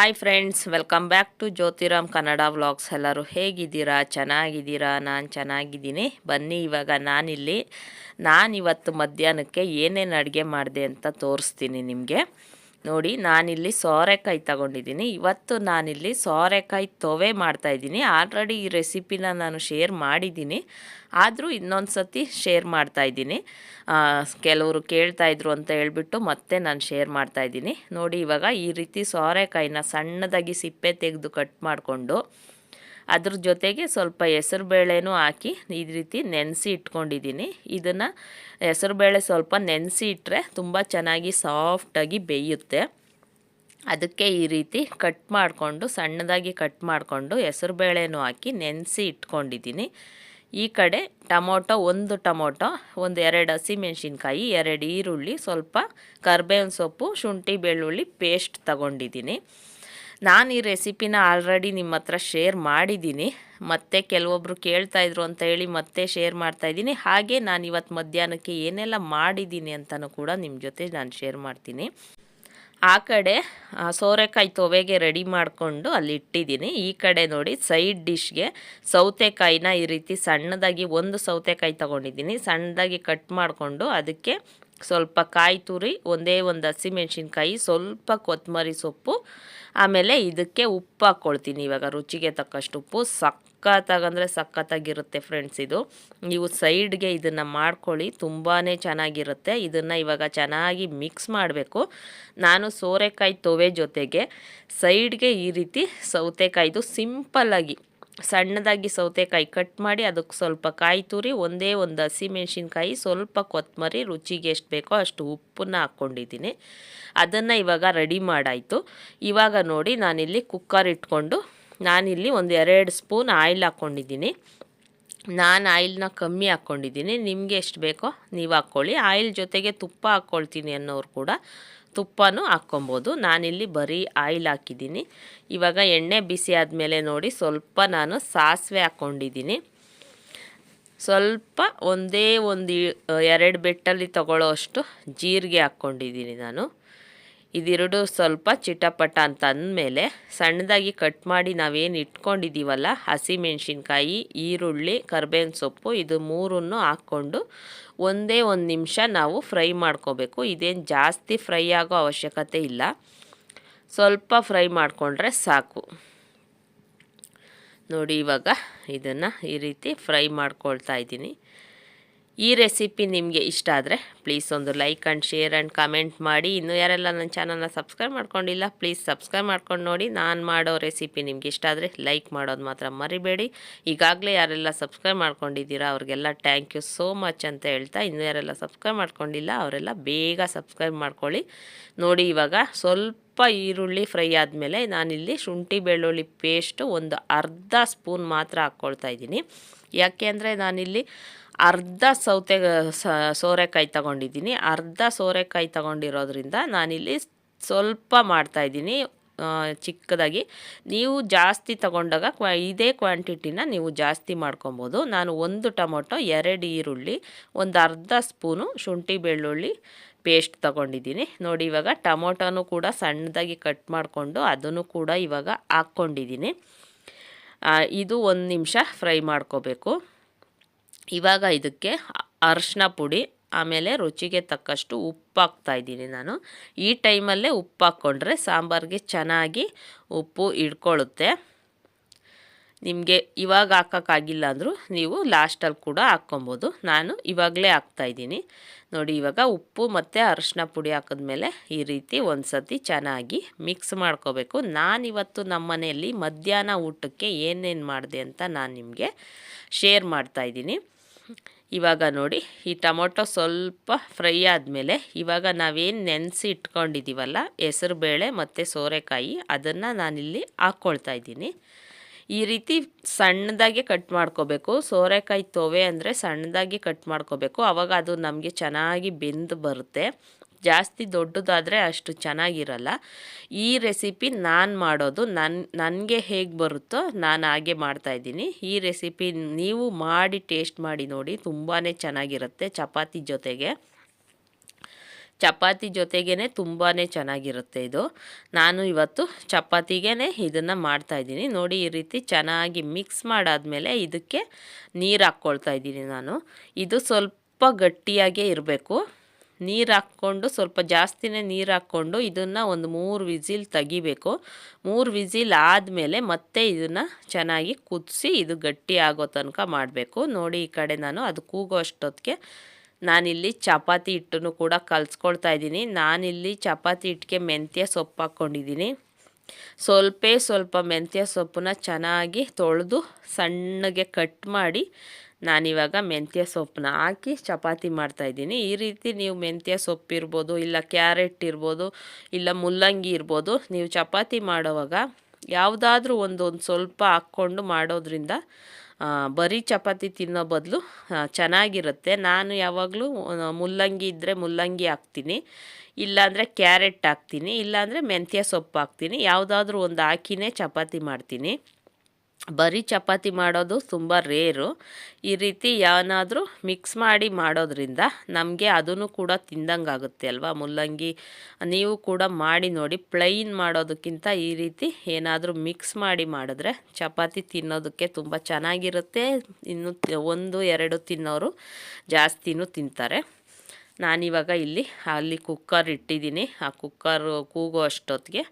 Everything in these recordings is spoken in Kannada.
Hi friends, welcome back to Jyothiram Kannada vlogs. ಎಲ್ಲರೂ ಹೇಗಿದ್ದೀರಾ? ಚೆನ್ನಾಗಿದ್ದೀರಾ? ನಾನು ಚೆನ್ನಾಗಿದ್ದೀನಿ. ಬನ್ನಿ, ಇವಾಗ ನಾನಿಲ್ಲಿ, ನಾನಿವತ್ತು ಮಧ್ಯಾಹ್ನಕ್ಕೆ ಏನೇನು ಅಡುಗೆ ಮಾಡಿದೆ ಅಂತ ತೋರಿಸ್ತೀನಿ ನಿಮಗೆ. ನೋಡಿ, ನಾನಿಲ್ಲಿ ಸೋರೆಕಾಯಿ ತಗೊಂಡಿದ್ದೀನಿ. ಇವತ್ತು ನಾನಿಲ್ಲಿ ಸೋರೆಕಾಯಿ ತೊವೆ ಮಾಡ್ತಾಯಿದ್ದೀನಿ ಆಲ್ರೆಡಿ ಈ ರೆಸಿಪಿನ ನಾನು ಶೇರ್ ಮಾಡಿದ್ದೀನಿ. ಆದರೂ ಇನ್ನೊಂದು ಸತಿ ಶೇರ್ ಮಾಡ್ತಾಯಿದ್ದೀನಿ ಕೆಲವರು ಕೇಳ್ತಾಯಿದ್ರು ಅಂತ ಹೇಳ್ಬಿಟ್ಟು ಮತ್ತೆ ನಾನು ಶೇರ್ ಮಾಡ್ತಾಯಿದ್ದೀನಿ ನೋಡಿ, ಇವಾಗ ಈ ರೀತಿ ಸೋರೆಕಾಯಿನ ಸಣ್ಣದಾಗಿ ಸಿಪ್ಪೆ ತೆಗೆದು ಕಟ್ ಮಾಡಿಕೊಂಡು ಅದ್ರ ಜೊತೆಗೆ ಸ್ವಲ್ಪ ಹೆಸರುಬೇಳೆನೂ ಹಾಕಿ ಈ ರೀತಿ ನೆನೆಸಿ ಇಟ್ಕೊಂಡಿದ್ದೀನಿ. ಇದನ್ನು ಹೆಸರುಬೇಳೆ ಸ್ವಲ್ಪ ನೆನೆಸಿ ಇಟ್ಟರೆ ತುಂಬ ಚೆನ್ನಾಗಿ ಸಾಫ್ಟಾಗಿ ಬೇಯುತ್ತೆ. ಅದಕ್ಕೆ ಈ ರೀತಿ ಕಟ್ ಮಾಡಿಕೊಂಡು, ಸಣ್ಣದಾಗಿ ಕಟ್ ಮಾಡಿಕೊಂಡು ಹೆಸರುಬೇಳೆನೂ ಹಾಕಿ ನೆನೆಸಿ ಇಟ್ಕೊಂಡಿದ್ದೀನಿ. ಈ ಕಡೆ ಟೊಮೊಟೊ, ಒಂದು ಟೊಮೊಟೊ, ಒಂದು ಎರಡು ಹಸಿಮೆಣ್ಸಿನ್ಕಾಯಿ ಎರಡು ಈರುಳ್ಳಿ, ಸ್ವಲ್ಪ ಕರ್ಬೇವಿನ ಸೊಪ್ಪು, ಶುಂಠಿ ಬೆಳ್ಳುಳ್ಳಿ ಪೇಸ್ಟ್ ತಗೊಂಡಿದ್ದೀನಿ. ನಾನು ಈ ರೆಸಿಪಿನ ಆಲ್ರೆಡಿ ನಿಮ್ಮ ಹತ್ರ ಶೇರ್ ಮಾಡಿದ್ದೀನಿ. ಮತ್ತೆ ಕೆಲವೊಬ್ಬರು ಕೇಳ್ತಾಯಿದ್ರು ಅಂತ ಹೇಳಿ ಮತ್ತೆ ಶೇರ್ ಮಾಡ್ತಾಯಿದ್ದೀನಿ ಹಾಗೆ ನಾನು ಇವತ್ತು ಮಧ್ಯಾಹ್ನಕ್ಕೆ ಏನೆಲ್ಲ ಮಾಡಿದ್ದೀನಿ ಅಂತಲೂ ಕೂಡ ನಿಮ್ಮ ಜೊತೆ ನಾನು ಶೇರ್ ಮಾಡ್ತೀನಿ. ಆ ಕಡೆ ಸೋರೆಕಾಯಿ ತೊವೆಗೆ ರೆಡಿ ಮಾಡಿಕೊಂಡು ಅಲ್ಲಿ ಇಟ್ಟಿದ್ದೀನಿ. ಈ ಕಡೆ ನೋಡಿ ಸೈಡ್ ಡಿಶ್ಗೆ ಸೌತೆಕಾಯಿನ ಈ ರೀತಿ ಸಣ್ಣದಾಗಿ ಒಂದು ಸೌತೆಕಾಯಿ ತೊಗೊಂಡಿದ್ದೀನಿ. ಸಣ್ಣದಾಗಿ ಕಟ್ ಮಾಡಿಕೊಂಡು ಅದಕ್ಕೆ ಸ್ವಲ್ಪ ಕಾಯಿ ತುರಿ, ಒಂದೇ ಒಂದು ಹಸಿಮೆಣ್ಸಿನ್ಕಾಯಿ ಸ್ವಲ್ಪ ಕೊತ್ತಂಬರಿ ಸೊಪ್ಪು, ಆಮೇಲೆ ಇದಕ್ಕೆ ಉಪ್ಪು ಹಾಕ್ಕೊಳ್ತೀನಿ. ಇವಾಗ ರುಚಿಗೆ ತಕ್ಕಷ್ಟು ಉಪ್ಪು ಸಕ್ಕತ್ತಾಗಂದರೆ ಸಕ್ಕತ್ತಾಗಿರುತ್ತೆ ಫ್ರೆಂಡ್ಸ್ ಇದು. ನೀವು ಸೈಡ್ಗೆ ಇದನ್ನು ಮಾಡ್ಕೊಳ್ಳಿ ತುಂಬಾ ಚೆನ್ನಾಗಿರುತ್ತೆ. ಇದನ್ನು ಇವಾಗ ಚೆನ್ನಾಗಿ ಮಿಕ್ಸ್ ಮಾಡಬೇಕು. ನಾನು ಸೋರೆಕಾಯಿ ತೊವೆ ಜೊತೆಗೆ ಸೈಡ್ಗೆ ಈ ರೀತಿ ಸೌತೆಕಾಯಿದು ಸಿಂಪಲ್ಲಾಗಿ ಸಣ್ಣದಾಗಿ ಸೌತೆಕಾಯಿ ಕಟ್ ಮಾಡಿ ಅದಕ್ಕೆ ಸ್ವಲ್ಪ ಕಾಯಿ ತುರಿ, ಒಂದೇ ಒಂದು ಹಸಿಮೆಣ್ಸಿನ್ಕಾಯಿ ಸ್ವಲ್ಪ ಕೊತ್ತಂಬರಿ, ರುಚಿಗೆ ಎಷ್ಟು ಬೇಕೋ ಅಷ್ಟು ಉಪ್ಪನ್ನು ಹಾಕ್ಕೊಂಡಿದ್ದೀನಿ. ಅದನ್ನು ಇವಾಗ ರೆಡಿ ಮಾಡಾಯಿತು. ಇವಾಗ ನೋಡಿ ನಾನಿಲ್ಲಿ ಕುಕ್ಕರ್ ಇಟ್ಕೊಂಡು ನಾನಿಲ್ಲಿ ಒಂದು ಎರಡು ಸ್ಪೂನ್ ಆಯಿಲ್ ಹಾಕ್ಕೊಂಡಿದ್ದೀನಿ. ನಾನು ಆಯಿಲ್ನ ಕಮ್ಮಿ ಹಾಕ್ಕೊಂಡಿದ್ದೀನಿ. ನಿಮಗೆ ಎಷ್ಟು ಬೇಕೋ ನೀವು ಹಾಕ್ಕೊಳ್ಳಿ. ಆಯಿಲ್ ಜೊತೆಗೆ ತುಪ್ಪ ಹಾಕ್ಕೊಳ್ತೀನಿ ಅನ್ನೋರು ಕೂಡ ತುಪ್ಪನೂ ಹಾಕ್ಕೊಬೋದು. ನಾನಿಲ್ಲಿ ಬರೀ ಆಯಿಲ್ ಹಾಕಿದ್ದೀನಿ. ಇವಾಗ ಎಣ್ಣೆ ಬಿಸಿ ಆದಮೇಲೆ ನೋಡಿ ಸ್ವಲ್ಪ ನಾನು ಸಾಸಿವೆ ಹಾಕ್ಕೊಂಡಿದ್ದೀನಿ. ಸ್ವಲ್ಪ ಒಂದೇ ಒಂದು ಎರಡು ಬೆಟ್ಟಲ್ಲಿ ತಗೊಳ್ಳೋ ಅಷ್ಟು ಜೀರಿಗೆ ಹಾಕ್ಕೊಂಡಿದ್ದೀನಿ ನಾನು. ಇದೆರಡು ಸ್ವಲ್ಪ ಚಿಟಪಟ ಅಂತ ಅಂದಮೇಲೆ ಸಣ್ಣದಾಗಿ ಕಟ್ ಮಾಡಿ ನಾವೇನು ಇಟ್ಕೊಂಡಿದ್ದೀವಲ್ಲ, ಹಸಿಮೆಣ್ಸಿನ್ಕಾಯಿ, ಈರುಳ್ಳಿ, ಕರ್ಬೇವಿನ ಸೊಪ್ಪು, ಇದು ಮೂರನ್ನು ಹಾಕ್ಕೊಂಡು ಒಂದೇ ಒಂದು ನಿಮಿಷ ನಾವು ಫ್ರೈ ಮಾಡ್ಕೋಬೇಕು. ಇದೇನು ಜಾಸ್ತಿ ಫ್ರೈ ಆಗೋ ಅವಶ್ಯಕತೆ ಇಲ್ಲ. ಸ್ವಲ್ಪ ಫ್ರೈ ಮಾಡಿಕೊಂಡ್ರೆ ಸಾಕು. ನೋಡಿ ಇವಾಗ ಇದನ್ನು ಈ ರೀತಿ ಫ್ರೈ ಮಾಡ್ಕೊಳ್ತಾ ಇದ್ದೀನಿ. ಈ ರೆಸಿಪಿ ನಿಮಗೆ ಇಷ್ಟ ಆದರೆ ಪ್ಲೀಸ್ ಒಂದು like and share and comment ಮಾಡಿ. ಇನ್ನೂ ಯಾರೆಲ್ಲ ನನ್ನ ಚಾನಲ್ನ ಸಬ್ಸ್ಕ್ರೈಬ್ ಮಾಡ್ಕೊಂಡಿಲ್ಲ ಪ್ಲೀಸ್ ಸಬ್ಸ್ಕ್ರೈಬ್ ಮಾಡ್ಕೊಂಡು ನೋಡಿ. ನಾನು ಮಾಡೋ ರೆಸಿಪಿ ನಿಮ್ಗೆ ಇಷ್ಟ ಆದರೆ ಲೈಕ್ ಮಾಡೋದು ಮಾತ್ರ ಮರಿಬೇಡಿ. ಈಗಾಗಲೇ ಯಾರೆಲ್ಲ ಸಬ್ಸ್ಕ್ರೈಬ್ ಮಾಡ್ಕೊಂಡಿದ್ದೀರಾ, ಅವ್ರಿಗೆಲ್ಲ ಥ್ಯಾಂಕ್ ಯು ಸೋ ಮಚ್ ಅಂತ ಹೇಳ್ತಾ ಇನ್ನೂ ಯಾರೆಲ್ಲ ಸಬ್ಸ್ಕ್ರೈಬ್ ಮಾಡ್ಕೊಂಡಿಲ್ಲ, ಅವರೆಲ್ಲ ಬೇಗ ಸಬ್ಸ್ಕ್ರೈಬ್ ಮಾಡ್ಕೊಳ್ಳಿ. ನೋಡಿ ಇವಾಗ ಸ್ವಲ್ಪ ಈರುಳ್ಳಿ ಫ್ರೈ ಆದಮೇಲೆ ನಾನಿಲ್ಲಿ ಶುಂಠಿ ಬೆಳ್ಳುಳ್ಳಿ ಪೇಸ್ಟು ಒಂದು ಅರ್ಧ ಸ್ಪೂನ್ ಮಾತ್ರ ಹಾಕ್ಕೊಳ್ತಾ ಇದ್ದೀನಿ. ಯಾಕೆ ಅಂದರೆ ನಾನಿಲ್ಲಿ ಅರ್ಧ ಸೌತೆ ಸೋರೆಕಾಯಿ ತಗೊಂಡಿದ್ದೀನಿ. ಅರ್ಧ ಸೋರೆಕಾಯಿ ತಗೊಂಡಿರೋದ್ರಿಂದ ನಾನಿಲ್ಲಿ ಸ್ವಲ್ಪ ಮಾಡ್ತಾಯಿದ್ದೀನಿ ಚಿಕ್ಕದಾಗಿ. ನೀವು ಜಾಸ್ತಿ ತಗೊಂಡಾಗ ಕ್ವಾ, ಇದೇ ಕ್ವಾಂಟಿಟಿನ ನೀವು ಜಾಸ್ತಿ ಮಾಡ್ಕೊಬೋದು. ನಾನು ಒಂದು ಟೊಮೊಟೊ, ಎರಡು ಈರುಳ್ಳಿ, ಒಂದು ಅರ್ಧ ಸ್ಪೂನು ಶುಂಠಿ ಬೆಳ್ಳುಳ್ಳಿ ಪೇಸ್ಟ್ ತಗೊಂಡಿದ್ದೀನಿ. ನೋಡಿ, ಇವಾಗ ಟೊಮೊಟೊನೂ ಕೂಡ ಸಣ್ಣದಾಗಿ ಕಟ್ ಮಾಡಿಕೊಂಡು ಅದನ್ನು ಕೂಡ ಇವಾಗ ಹಾಕ್ಕೊಂಡಿದ್ದೀನಿ. ಇದು ಒಂದು ನಿಮಿಷ ಫ್ರೈ ಮಾಡ್ಕೋಬೇಕು. ಇವಾಗ ಇದಕ್ಕೆ ಅರಶಿನ ಪುಡಿ, ಆಮೇಲೆ ರುಚಿಗೆ ತಕ್ಕಷ್ಟು ಉಪ್ಪು ಹಾಕ್ತಾಯಿದ್ದೀನಿ ನಾನು. ಈ ಟೈಮಲ್ಲೇ ಉಪ್ಪು ಹಾಕ್ಕೊಂಡ್ರೆ ಸಾಂಬಾರಿಗೆ ಚೆನ್ನಾಗಿ ಉಪ್ಪು ಇಡ್ಕೊಳ್ಳುತ್ತೆ ನಿಮಗೆ ಇವಾಗ ಹಾಕೋಕ್ಕಾಗಿಲ್ಲ ಅಂದರೂ ನೀವು ಲಾಸ್ಟಲ್ಲಿ ಕೂಡ ಹಾಕ್ಕೊಬೋದು. ನಾನು ಇವಾಗಲೇ ಹಾಕ್ತಾಯಿದ್ದೀನಿ ನೋಡಿ, ಇವಾಗ ಉಪ್ಪು ಮತ್ತು ಅರಶಿನ ಪುಡಿ ಹಾಕಿದ್ಮೇಲೆ ಈ ರೀತಿ ಒಂದು ಸತಿ ಚೆನ್ನಾಗಿ ಮಿಕ್ಸ್ ಮಾಡ್ಕೋಬೇಕು. ನಾನಿವತ್ತು ನಮ್ಮ ಮನೆಯಲ್ಲಿ ಮಧ್ಯಾಹ್ನ ಊಟಕ್ಕೆ ಏನೇನು ಮಾಡಿದೆ ಅಂತ ನಾನು ನಿಮಗೆ ಶೇರ್ ಮಾಡ್ತಾಯಿದ್ದೀನಿ ಇವಾಗ ನೋಡಿ, ಈ ಟೊಮೊಟೊ ಸ್ವಲ್ಪ ಫ್ರೈ ಆದಮೇಲೆ ಇವಾಗ ನಾವೇನು ನೆನೆಸಿ ಇಟ್ಕೊಂಡಿದ್ದೀವಲ್ಲ ಹೆಸರು ಬೇಳೆ ಮತ್ತು ಸೋರೆಕಾಯಿ, ಅದನ್ನು ನಾನಿಲ್ಲಿ ಹಾಕ್ಕೊಳ್ತಾ ಇದ್ದೀನಿ. ಈ ರೀತಿ ಸಣ್ಣದಾಗಿ ಕಟ್ ಮಾಡ್ಕೋಬೇಕು. ಸೋರೆಕಾಯಿ ತೊವೆ ಅಂದರೆ ಸಣ್ಣದಾಗಿ ಕಟ್ ಮಾಡ್ಕೋಬೇಕು. ಆವಾಗ ಅದು ನಮಗೆ ಚೆನ್ನಾಗಿ ಬೆಂದು ಬರುತ್ತೆ. ಜಾಸ್ತಿ ದೊಡ್ಡದಾದರೆ ಅಷ್ಟು ಚೆನ್ನಾಗಿರಲ್ಲ. ಈ ರೆಸಿಪಿ ನಾನು ಮಾಡೋದು ನನ್ನ ನನಗೆ ಹೇಗೆ ಬರುತ್ತೋ ನಾನು ಹಾಗೆ ಮಾಡ್ತಾಯಿದ್ದೀನಿ ಈ ರೆಸಿಪಿ ನೀವು ಮಾಡಿ ಟೇಸ್ಟ್ ಮಾಡಿ ನೋಡಿ ತುಂಬಾ ಚೆನ್ನಾಗಿರುತ್ತೆ ಚಪಾತಿ ಜೊತೆಗೆ. ಚಪಾತಿ ಜೊತೆಗೇ ತುಂಬಾ ಚೆನ್ನಾಗಿರುತ್ತೆ ಇದು. ನಾನು ಇವತ್ತು ಚಪಾತಿಗೇ ಇದನ್ನು ಮಾಡ್ತಾಯಿದ್ದೀನಿ ನೋಡಿ ಈ ರೀತಿ ಚೆನ್ನಾಗಿ ಮಿಕ್ಸ್ ಮಾಡಾದಮೇಲೆ ಇದಕ್ಕೆ ನೀರು ಹಾಕ್ಕೊಳ್ತಾ ಇದ್ದೀನಿ ನಾನು. ಇದು ಸ್ವಲ್ಪ ಗಟ್ಟಿಯಾಗೇ ಇರಬೇಕು. ನೀರು ಹಾಕ್ಕೊಂಡು ಸ್ವಲ್ಪ ಜಾಸ್ತಿನೇ ನೀರು ಹಾಕ್ಕೊಂಡು ಇದನ್ನು ಒಂದು ಮೂರು ವಿಸಿಲ್ ತೆಗಿಬೇಕು. ಮೂರು ವಿಸಿಲ್ ಆದಮೇಲೆ ಮತ್ತೆ ಇದನ್ನು ಚೆನ್ನಾಗಿ ಕುದಿಸಿ ಇದು ಗಟ್ಟಿ ಆಗೋ ತನಕ ಮಾಡಬೇಕು. ನೋಡಿ ಈ ಕಡೆ ನಾನು ಅದು ಕೂಗೋ ಅಷ್ಟೊತ್ತಿಗೆ ನಾನಿಲ್ಲಿ ಚಪಾತಿ ಹಿಟ್ಟನ್ನು ಕೂಡ ಕಲಿಸ್ಕೊಳ್ತಾ ಇದ್ದೀನಿ. ನಾನಿಲ್ಲಿ ಚಪಾತಿ ಹಿಟ್ಟಿಗೆ ಮೆಂತ್ಯ ಸೊಪ್ಪು ಹಾಕ್ಕೊಂಡಿದ್ದೀನಿ. ಸ್ವಲ್ಪ ಸ್ವಲ್ಪ ಮೆಂತ್ಯ ಸೊಪ್ಪನ್ನ ಚೆನ್ನಾಗಿ ತೊಳೆದು ಸಣ್ಣಗೆ ಕಟ್ ಮಾಡಿ ನಾನಿವಾಗ ಮೆಂತ್ಯ ಸೊಪ್ಪನ್ನ ಹಾಕಿ ಚಪಾತಿ ಮಾಡ್ತಾಯಿದ್ದೀನಿ ಈ ರೀತಿ ನೀವು ಮೆಂತ್ಯ ಸೊಪ್ಪು ಇರ್ಬೋದು, ಇಲ್ಲ ಕ್ಯಾರೆಟ್ ಇರ್ಬೋದು, ಇಲ್ಲ ಮುಲ್ಲಂಗಿ ಇರ್ಬೋದು, ನೀವು ಚಪಾತಿ ಮಾಡೋವಾಗ ಯಾವುದಾದ್ರೂ ಒಂದು ಒಂದು ಸ್ವಲ್ಪ ಹಾಕ್ಕೊಂಡು ಮಾಡೋದ್ರಿಂದ ಬರೀ ಚಪಾತಿ ತಿನ್ನೋ ಬದಲು ಚೆನ್ನಾಗಿರುತ್ತೆ. ನಾನು ಯಾವಾಗಲೂ ಮುಲ್ಲಂಗಿ ಇದ್ದರೆ ಮುಲ್ಲಂಗಿ ಹಾಕ್ತೀನಿ. ಇಲ್ಲಾಂದರೆ ಕ್ಯಾರೆಟ್ ಹಾಕ್ತೀನಿ. ಇಲ್ಲಾಂದರೆ ಮೆಂತ್ಯ ಸೊಪ್ಪು ಹಾಕ್ತೀನಿ. ಯಾವುದಾದ್ರೂ ಒಂದು ಹಾಕಿನೇ ಚಪಾತಿ ಮಾಡ್ತೀನಿ. ಬರೀ ಚಪಾತಿ ಮಾಡೋದು ತುಂಬ ರೇರು. ಈ ರೀತಿ ಏನಾದರೂ ಮಿಕ್ಸ್ ಮಾಡಿ ಮಾಡೋದ್ರಿಂದ ನಮಗೆ ಅದನ್ನು ಕೂಡ ತಿಂದಂಗೆ ಆಗುತ್ತೆ ಅಲ್ವಾ? ಮುಲ್ಲಂಗಿ ನೀವು ಕೂಡ ಮಾಡಿ ನೋಡಿ ಪ್ಲೈನ್ ಮಾಡೋದಕ್ಕಿಂತ ಈ ರೀತಿ ಏನಾದರೂ ಮಿಕ್ಸ್ ಮಾಡಿ ಮಾಡಿದ್ರೆ ಚಪಾತಿ ತಿನ್ನೋದಕ್ಕೆ ತುಂಬ ಚೆನ್ನಾಗಿರುತ್ತೆ. ಇನ್ನು ಒಂದು, ಎರಡು ತಿನ್ನೋರು ಜಾಸ್ತಿನೂ ತಿಂತಾರೆ. ನಾನಿವಾಗ ಇಲ್ಲಿ, ಅಲ್ಲಿ ಕುಕ್ಕರ್ ಇಟ್ಟಿದ್ದೀನಿ. ಆ ಕುಕ್ಕರ್ ಕೂಗೋ ಅಷ್ಟೊತ್ತಿಗೆ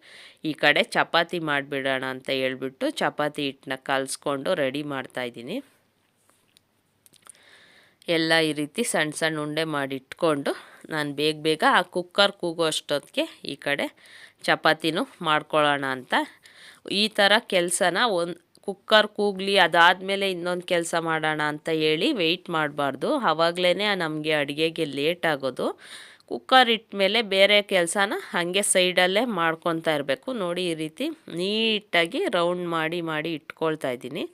ಈ ಕಡೆ ಚಪಾತಿ ಮಾಡಿಬಿಡೋಣ ಅಂತ ಹೇಳ್ಬಿಟ್ಟು ಚಪಾತಿ ಹಿಟ್ಟನ್ನ ಕಲಿಸ್ಕೊಂಡು ರೆಡಿ ಮಾಡ್ತಾಯಿದ್ದೀನಿ ಎಲ್ಲ ಈ ರೀತಿ ಸಣ್ಣ ಸಣ್ಣ ಉಂಡೆ ಮಾಡಿಟ್ಕೊಂಡು ನಾನು ಬೇಗ ಬೇಗ ಆ ಕುಕ್ಕರ್ ಕೂಗೋ ಅಷ್ಟೊತ್ತಿಗೆ ಈ ಕಡೆ ಚಪಾತಿನೂ ಮಾಡ್ಕೊಳ್ಳೋಣ ಅಂತ. ಈ ಥರ ಕೆಲಸನ ಒಂದು ಕುಕ್ಕರ್ ಕೂಗಲಿ, ಅದಾದಮೇಲೆ ಇನ್ನೊಂದು ಕೆಲಸ ಮಾಡೋಣ ಅಂತ ಹೇಳಿ ವೆಯ್ಟ್ ಮಾಡಬಾರ್ದು. ಆವಾಗಲೇ ನಮಗೆ ಅಡುಗೆಗೆ ಲೇಟ್ ಆಗೋದು. ಕುಕ್ಕರ್ ಇಟ್ಟ ಬೇರೆ ಕೆಲಸನ ಹಾಗೆ ಸೈಡಲ್ಲೇ ಮಾಡ್ಕೊತಾ ಇರಬೇಕು. ನೋಡಿ ಈ ರೀತಿ ನೀಟಾಗಿ ರೌಂಡ್ ಮಾಡಿ ಮಾಡಿ ಇಟ್ಕೊಳ್ತಾ ಇದ್ದೀನಿ.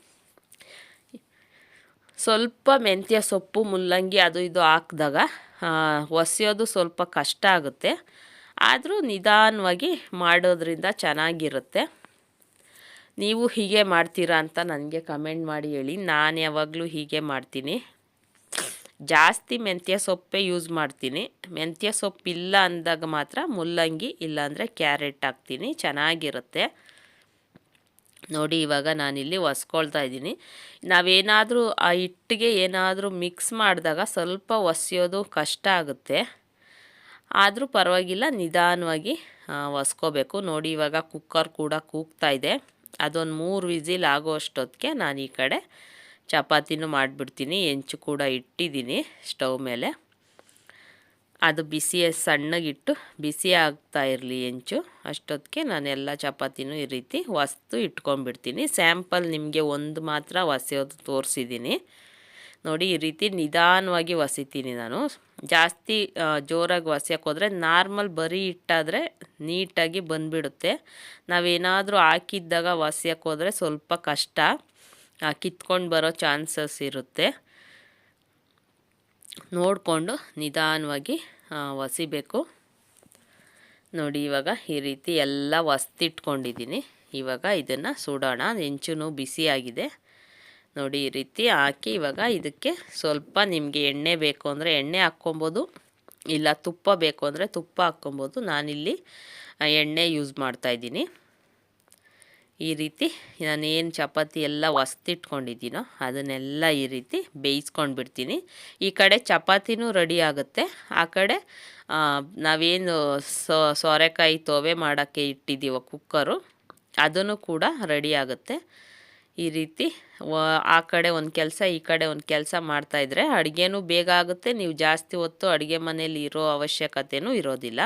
ಸ್ವಲ್ಪ ಮೆಂತ್ಯ ಸೊಪ್ಪು, ಮುಲ್ಲಂಗಿ ಅದು ಇದು ಹಾಕಿದಾಗ ಒಸೆಯೋದು ಸ್ವಲ್ಪ ಕಷ್ಟ ಆಗುತ್ತೆ. ಆದರೂ ನಿಧಾನವಾಗಿ ಮಾಡೋದ್ರಿಂದ ಚೆನ್ನಾಗಿರುತ್ತೆ. ನೀವು ಹೀಗೆ ಮಾಡ್ತೀರಾ ಅಂತ ನನಗೆ ಕಮೆಂಟ್ ಮಾಡಿ ಹೇಳಿ. ನಾನು ಯಾವಾಗಲೂ ಹೀಗೆ ಮಾಡ್ತೀನಿ. ಜಾಸ್ತಿ ಮೆಂತ್ಯ ಸೊಪ್ಪೇ ಯೂಸ್ ಮಾಡ್ತೀನಿ. ಮೆಂತ್ಯ ಸೊಪ್ಪು ಇಲ್ಲ ಅಂದಾಗ ಮಾತ್ರ ಮುಲ್ಲಂಗಿ ಇಲ್ಲಾಂದರೆ ಕ್ಯಾರೆಟ್ ಹಾಕ್ತೀನಿ. ಚೆನ್ನಾಗಿರುತ್ತೆ. ನೋಡಿ, ಇವಾಗ ನಾನಿಲ್ಲಿ ಒಸ್ಕೊಳ್ತಾ ಇದ್ದೀನಿ. ನಾವೇನಾದರೂ ಆ ಹಿಟ್ಟಿಗೆ ಏನಾದರೂ ಮಿಕ್ಸ್ ಮಾಡಿದಾಗ ಸ್ವಲ್ಪ ಒಸೆಯೋದು ಕಷ್ಟ ಆಗುತ್ತೆ. ಆದರೂ ಪರವಾಗಿಲ್ಲ, ನಿಧಾನವಾಗಿ ಒಸ್ಕೋಬೇಕು. ನೋಡಿ, ಇವಾಗ ಕುಕ್ಕರ್ ಕೂಡ ಕೂಗ್ತಾ ಇದೆ. ಅದೊಂದು ಮೂರು ವಿಸಿಲ್ ಆಗೋ ಅಷ್ಟೊತ್ತಿಗೆ ನಾನು ಈ ಕಡೆ ಚಪಾತಿನೂ ಮಾಡಿಬಿಡ್ತೀನಿ, ಹೆಂಚು ಕೂಡ ಇಟ್ಟಿದ್ದೀನಿ ಸ್ಟವ್ ಮೇಲೆ. ಅದು ಬಿಸಿ ಸಣ್ಣಗಿಟ್ಟು ಬಿಸಿ ಆಗ್ತಾ ಇರಲಿ ಹೆಂಚು, ಅಷ್ಟೊತ್ತಿಗೆ ನಾನೆಲ್ಲ ಚಪಾತಿನೂ ಈ ರೀತಿ ಹೊಸ್ತು ಇಟ್ಕೊಂಡ್ಬಿಡ್ತೀನಿ. ಸ್ಯಾಂಪಲ್ ನಿಮಗೆ ಒಂದು ಮಾತ್ರ ಹೊಸೆಯೋದು ತೋರಿಸಿದ್ದೀನಿ. ನೋಡಿ, ಈ ರೀತಿ ನಿಧಾನವಾಗಿ ಒಸಿತೀನಿ ನಾನು. ಜಾಸ್ತಿ ಜೋರಾಗಿ ಒಸಿಯಕ್ಕೆ ಹೋದರೆ ನಾರ್ಮಲ್ ಬರೀ ಇಟ್ಟಾದರೆ ನೀಟಾಗಿ ಬಂದುಬಿಡುತ್ತೆ. ನಾವೇನಾದರೂ ಹಾಕಿದ್ದಾಗ ಒಸಿಯಕ್ಕೆ ಹೋದರೆ ಸ್ವಲ್ಪ ಕಷ್ಟ ಕಿತ್ಕೊಂಡು ಬರೋ ಚಾನ್ಸಸ್ ಇರುತ್ತೆ. ನೋಡಿಕೊಂಡು ನಿಧಾನವಾಗಿ ಒಸಿಬೇಕು. ನೋಡಿ, ಇವಾಗ ಈ ರೀತಿ ಎಲ್ಲ ಒಸ್ತಿಟ್ಕೊಂಡಿದ್ದೀನಿ. ಇವಾಗ ಇದನ್ನು ಸುಡೋಣ. ಹೆಂಚು ಬಿಸಿಯಾಗಿದೆ. ನೋಡಿ ಈ ರೀತಿ ಹಾಕಿ ಇವಾಗ ಇದಕ್ಕೆ ಸ್ವಲ್ಪ ನಿಮಗೆ ಎಣ್ಣೆ ಬೇಕು ಅಂದರೆ ಎಣ್ಣೆ ಹಾಕ್ಕೊಬೋದು, ಇಲ್ಲ ತುಪ್ಪ ಬೇಕು ಅಂದರೆ ತುಪ್ಪ ಹಾಕ್ಕೊಬೋದು. ನಾನಿಲ್ಲಿ ಎಣ್ಣೆ ಯೂಸ್ ಮಾಡ್ತಾಯಿದ್ದೀನಿ ಈ ರೀತಿ ನಾನೇನು ಚಪಾತಿ ಎಲ್ಲ ಹೊಸ್ತಿಟ್ಕೊಂಡಿದ್ದೀನೋ ಅದನ್ನೆಲ್ಲ ಈ ರೀತಿ ಬೇಯಿಸ್ಕೊಂಡು ಬಿಡ್ತೀನಿ. ಈ ಕಡೆ ಚಪಾತಿನೂ ರೆಡಿ ಆಗುತ್ತೆ. ಆ ಕಡೆ ನಾವೇನು ಸೋರೆಕಾಯಿ ತೋವೆ ಮಾಡೋಕ್ಕೆ ಇಟ್ಟಿದ್ದೀವೋ ಕುಕ್ಕರು ಅದನ್ನು ಕೂಡ ರೆಡಿ ಆಗುತ್ತೆ. ಈ ರೀತಿ ಆ ಕಡೆ ಒಂದು ಕೆಲಸ, ಈ ಕಡೆ ಒಂದು ಕೆಲಸ ಮಾಡ್ತಾಯಿದ್ರೆ ಅಡುಗೆನೂ ಬೇಗ ಆಗುತ್ತೆ. ನೀವು ಜಾಸ್ತಿ ಹೊತ್ತು ಅಡುಗೆ ಮನೇಲಿ ಇರೋ ಅವಶ್ಯಕತೆಯೂ ಇರೋದಿಲ್ಲ.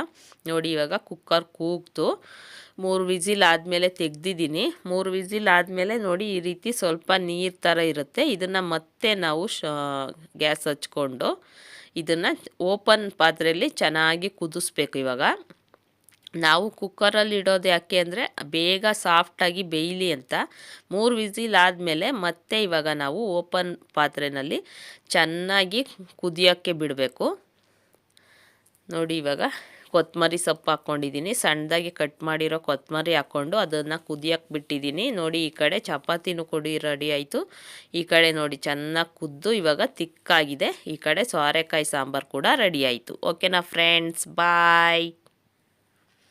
ನೋಡಿ, ಇವಾಗ ಕುಕ್ಕರ್ ಕೂಗ್ತು ಮೂರು ವಿಸಿಲ್ ಆದಮೇಲೆ ತೆಗ್ದಿದ್ದೀನಿ. ಮೂರು ವಿಸಿಲ್ ಆದಮೇಲೆ ನೋಡಿ, ಈ ರೀತಿ ಸ್ವಲ್ಪ ನೀರು ಥರ ಇರುತ್ತೆ. ಇದನ್ನು ಮತ್ತೆ ನಾವು ಗ್ಯಾಸ್ ಹಚ್ಕೊಂಡು ಇದನ್ನು ಓಪನ್ ಪಾತ್ರೆಯಲ್ಲಿ ಚೆನ್ನಾಗಿ ಕುದಿಸ್ಬೇಕು ಇವಾಗ. ನಾವು ಕುಕ್ಕರಲ್ಲಿ ಇಡೋದು ಯಾಕೆ ಅಂದರೆ ಬೇಗ ಸಾಫ್ಟಾಗಿ ಬೇಯಲಿ ಅಂತ. ಮೂರು ವಿಸಿಲ್ ಆದಮೇಲೆ ಮತ್ತೆ ಇವಾಗ ನಾವು ಓಪನ್ ಪಾತ್ರೆಯಲ್ಲಿ ಚೆನ್ನಾಗಿ ಕುದಿಯೋಕ್ಕೆ ಬಿಡಬೇಕು. ನೋಡಿ ಇವಾಗ ಕೊತ್ತಂಬರಿ ಸೊಪ್ಪು ಹಾಕ್ಕೊಂಡಿದ್ದೀನಿ ಸಣ್ಣದಾಗಿ ಕಟ್ ಮಾಡಿರೋ ಕೊತ್ತಂಬರಿ ಹಾಕ್ಕೊಂಡು ಅದನ್ನು ಕುದಿಯೋಕ್ಕೆ ಬಿಟ್ಟಿದ್ದೀನಿ ನೋಡಿ ಈ ಕಡೆ ಚಪಾತಿನೂ ಕೊಡಿ ರೆಡಿ ಆಯಿತು. ಈ ಕಡೆ ನೋಡಿ ಚೆನ್ನಾಗಿ ಕುದ್ದು ಇವಾಗ ತಿಕ್ಕಾಗಿದೆ ಈ ಕಡೆ ಸೋರೆಕಾಯಿ ಸಾಂಬಾರು ಕೂಡ ರೆಡಿ ಆಯಿತು. ಓಕೆನಾ ಫ್ರೆಂಡ್ಸ್ ಬಾಯ್